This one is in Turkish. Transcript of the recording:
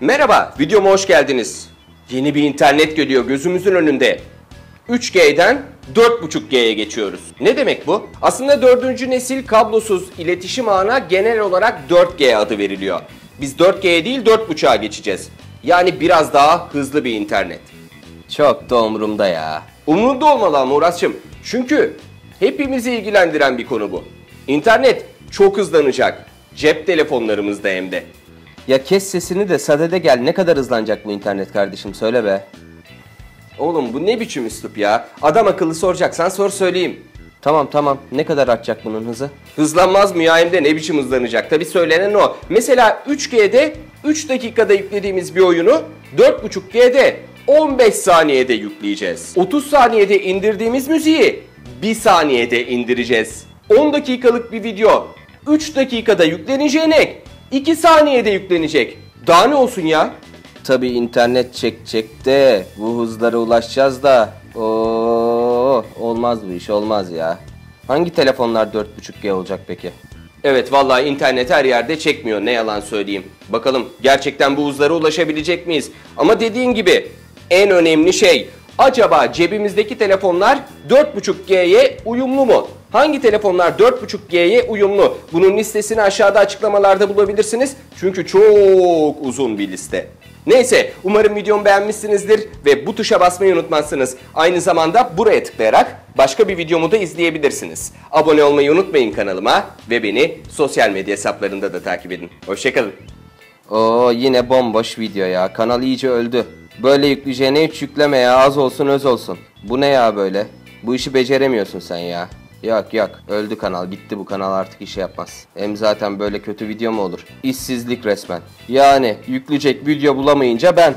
Merhaba, videoma hoş geldiniz. Yeni bir internet geliyor gözümüzün önünde. 3G'den 4.5G'ye geçiyoruz. Ne demek bu? Aslında 4. nesil kablosuz iletişim ağına genel olarak 4G adı veriliyor. Biz 4G'ye değil 4.5'a geçeceğiz. Yani biraz daha hızlı bir internet. Çok da umurumda ya. Umurunda olmalı ama Murat'cığım. Çünkü hepimizi ilgilendiren bir konu bu. İnternet çok hızlanacak. Cep telefonlarımızda hem de. Ya kes sesini de sadede gel. Ne kadar hızlanacak bu internet kardeşim söyle be. Oğlum bu ne biçim üslup ya? Adam akıllı soracaksan sor söyleyeyim. Tamam tamam. Ne kadar artacak bunun hızı? Hızlanmaz mı ya ne biçim hızlanacak? Tabi söylenen o. Mesela 3G'de 3 dakikada yüklediğimiz bir oyunu 4.5G'de 15 saniyede yükleyeceğiz. 30 saniyede indirdiğimiz müziği 1 saniyede indireceğiz. 10 dakikalık bir video 3 dakikada yükleneceğine 2 saniyede yüklenecek. Daha ne olsun ya? Tabi internet çekecek de bu hızlara ulaşacağız da Oo, olmaz bu iş olmaz ya. Hangi telefonlar 4.5G olacak peki? Evet vallahi internet her yerde çekmiyor ne yalan söyleyeyim. Bakalım gerçekten bu hızlara ulaşabilecek miyiz? Ama dediğin gibi en önemli şey acaba cebimizdeki telefonlar 4.5G'ye uyumlu mu? Hangi telefonlar 4.5G'ye uyumlu? Bunun listesini aşağıda açıklamalarda bulabilirsiniz. Çünkü çok uzun bir liste. Neyse umarım videomu beğenmişsinizdir ve bu tuşa basmayı unutmazsınız. Aynı zamanda buraya tıklayarak başka bir videomu da izleyebilirsiniz. Abone olmayı unutmayın kanalıma ve beni sosyal medya hesaplarında da takip edin. Hoşçakalın. Oo yine bomboş video ya. Kanal iyice öldü. Böyle yükleyeceğine hiç yükleme ya. Az olsun öz olsun. Bu ne ya böyle? Bu işi beceremiyorsun sen ya. Yok yok öldü kanal bitti bu kanal artık işe yapmaz. Hem zaten böyle kötü video mu olur? İşsizlik resmen. Yani yükleyecek video bulamayınca ben.